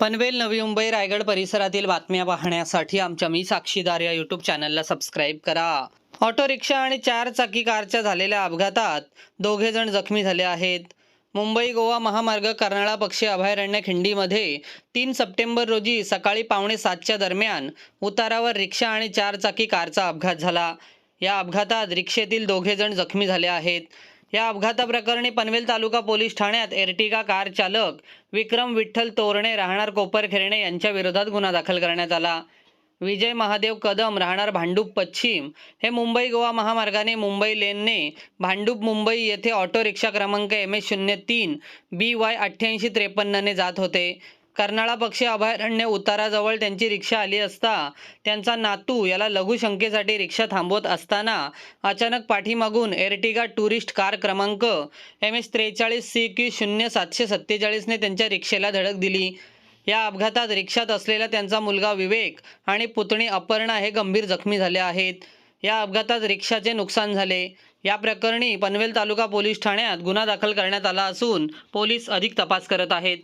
पनवेल नवी मुंबई रायगड परिसरातील बातम्या पाहण्यासाठी आमच्या मी साक्षीदार या यूट्यूब चॅनलला सबस्क्राईब करा. ऑटो रिक्षा आणि चार चाकी कारच्या झालेल्या अपघातात दोघे जण जखमी झाले आहेत. मुंबई गोवा महामार्ग कर्नाळा पक्षी अभयारण्य खिंडीमध्ये तीन सप्टेंबर रोजी सकाळी पावणे सातच्या दरम्यान उतारावर रिक्षा आणि चार चाकी कारचा अपघात झाला. या अपघातात रिक्षेतील दोघे जण जखमी झाले आहेत. या अपघाताप्रकरणी पनवेल तालुका पोलीस ठाण्यात एर्टिगा कार चालक विक्रम विठ्ठल तोरणे राहणार कोपरखेरणे यांच्या विरोधात गुन्हा दाखल करण्यात आला. विजय महादेव कदम राहणार भांडूप पश्चिम हे मुंबई गोवा महामार्गाने मुंबई लेनने भांडूप मुंबई येथे ऑटो रिक्षा क्रमांक एम एस शून्य तीन बी वाय अठ्ठ्याऐंशी त्रेपन्नने जात होते. कर्नाळा पक्षी अभयारण्य उताराजवळ त्यांची रिक्षा आली असता त्यांचा नातू याला लघुशंकेसाठी रिक्षा थांबवत असताना अचानक पाठीमागून एर्टिगा टुरिस्ट कार क्रमांक एम एस त्रेचाळीस सी क्यू शून्य सातशे सत्तेचाळीसने त्यांच्या रिक्षेला धडक दिली. या अपघातात रिक्षात असलेला त्यांचा मुलगा विवेक आणि पुतणी अपर्णा हे गंभीर जखमी झाले आहेत. या अपघातात रिक्षाचे नुकसान झाले. या प्रकरणी पनवेल तालुका पोलीस ठाण्यात गुन्हा दाखल करण्यात आला असून पोलीस अधिक तपास करत आहेत.